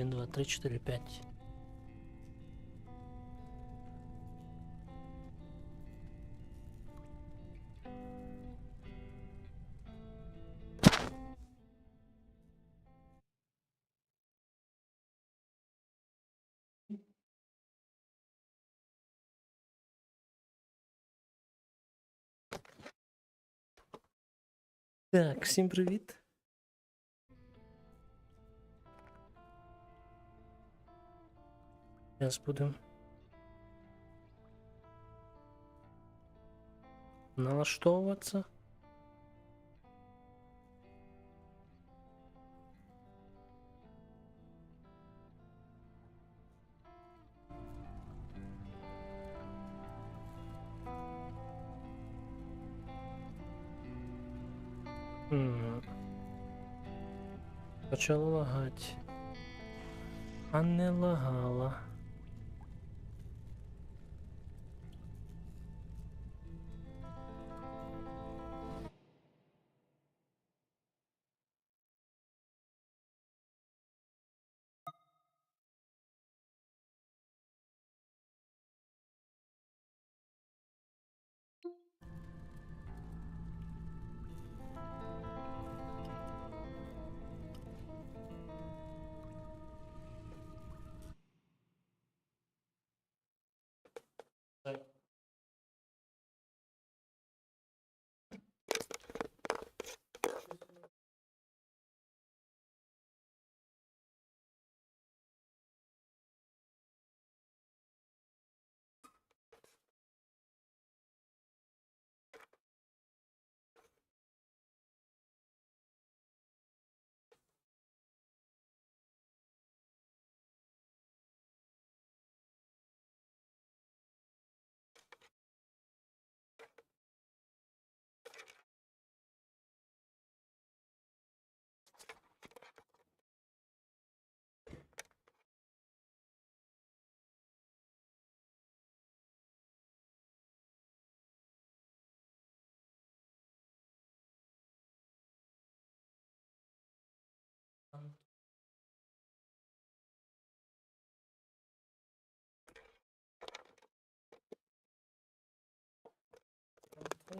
1, 2, 3, 4, 5. Так, всім привіт. Зараз будемо налаштовуватися. Почало лагати. А не лагала.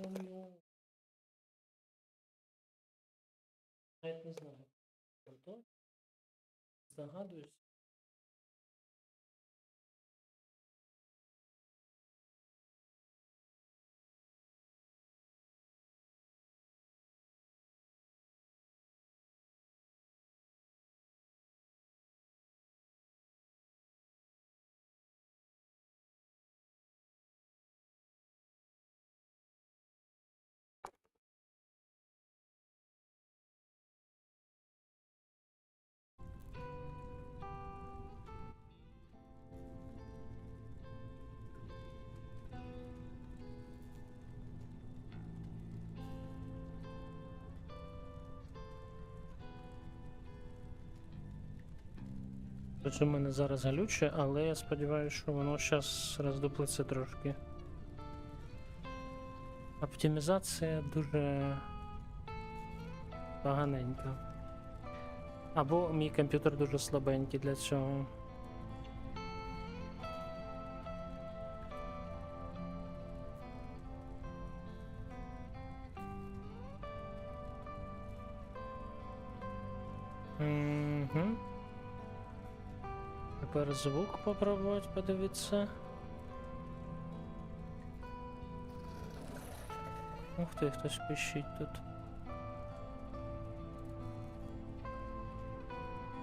Антоніо. Навіть не знаю. Антон? Здогадуюсь. у мене зараз галюче, але я сподіваюся, що воно зараз роздуплиться трошки. Оптимізація дуже поганенька. Або мій комп'ютер дуже слабенький для цього. Тепер звук попробувати подивитися. Ух ти, хтось пищить тут.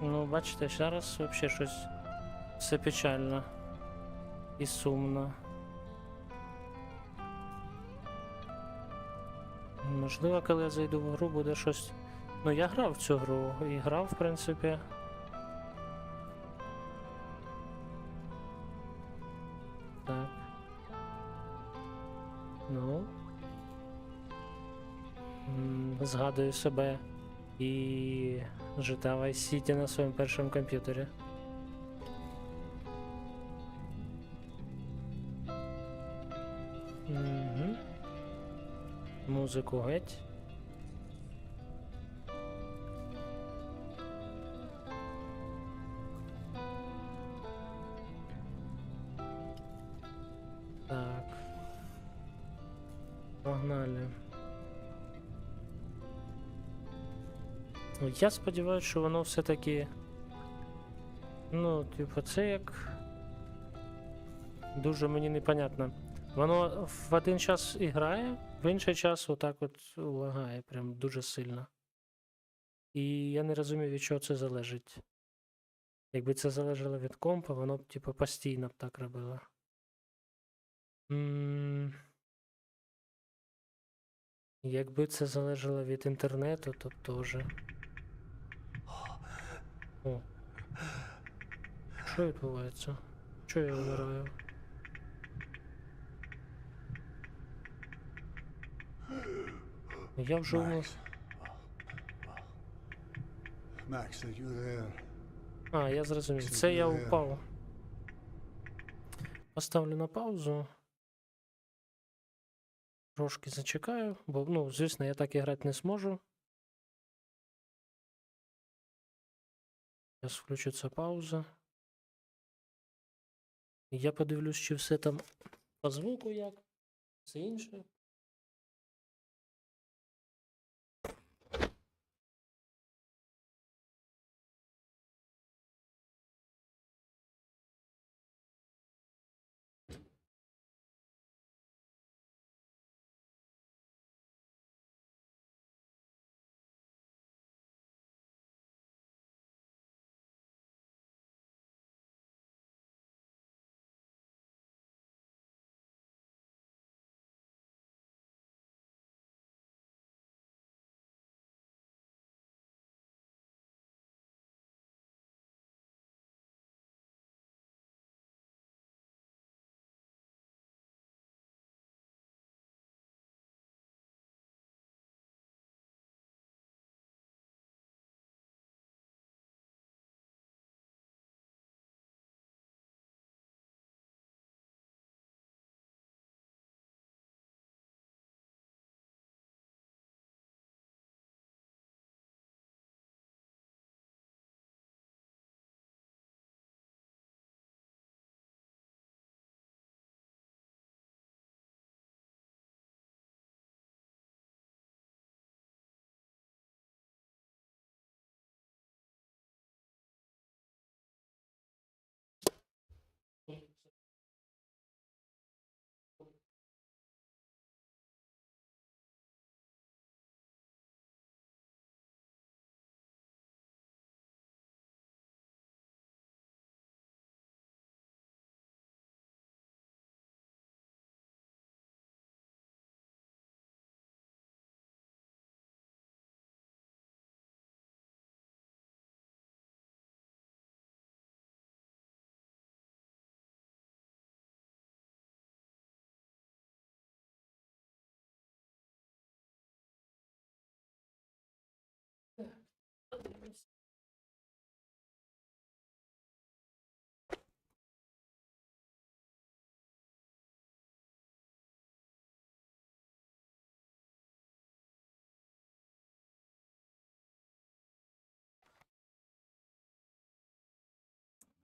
Ну, бачите, зараз взагалі щось все печально і сумно. Можливо, коли я зайду в гру, буде щось. Ну, я грав в цю гру і грав, в принципі. Ну. Згадую себе і Vice City на своєму першому комп'ютері. Музику геть. Погнали. Ну, Я сподіваюся, що воно все-таки. Ну, типу, це як. Дуже мені непонятно. Воно в один час і грає, в інший час отак от лагає, прям дуже сильно. І я не розумію, від чого це залежить. Якби це залежало від компа, воно б, типу, постійно б так робило. М, Якби це залежало від інтернету, то теж. О. Що відбувається? Чого я вмираю? Я вже умер. Are you there? А, я зрозумів. Це я упав. Поставлю на паузу. Трошки зачекаю, бо, ну, звісно, я так і грати не зможу. Зараз включиться пауза. Я подивлюсь, чи все там по звуку як. Все інше.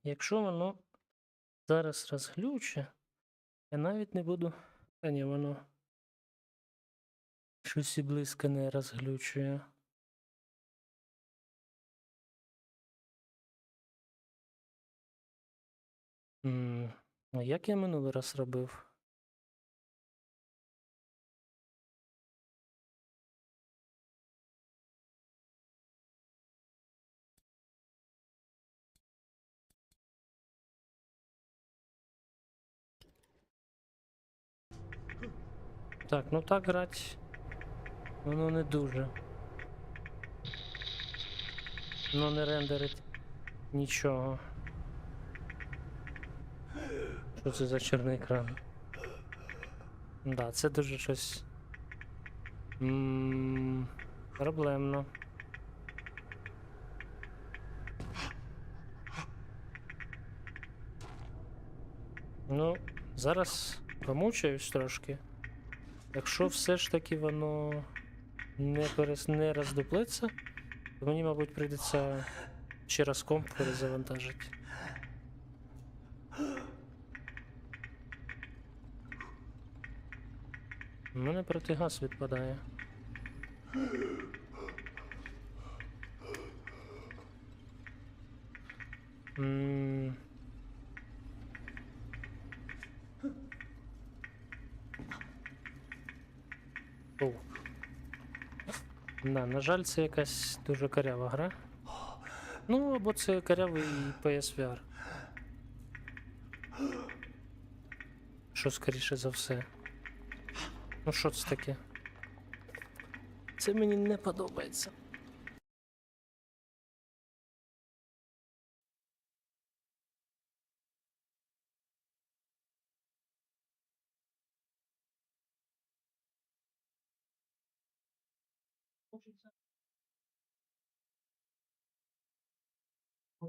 Якщо воно зараз розглюче, я навіть не буду. А ні, воно щось і близько не розглючує. А як я минулий раз робив? Так, ну так грать. Воно не дуже. Воно не рендерить нічого. Що це за чорний екран? Да, це дуже щось. м, Проблемно. Ну, зараз помучаюсь трошки. Якщо все ж таки воно не, перес... не роздуплиться, то мені, мабуть, прийдеться ще раз комп перезавантажити. У мене протигаз відпадає. М. Да, на жаль, це якась дуже карява гра. Ну, або це карявий PSVR. Що скоріше за все. Ну що це таке? Це мені не подобається.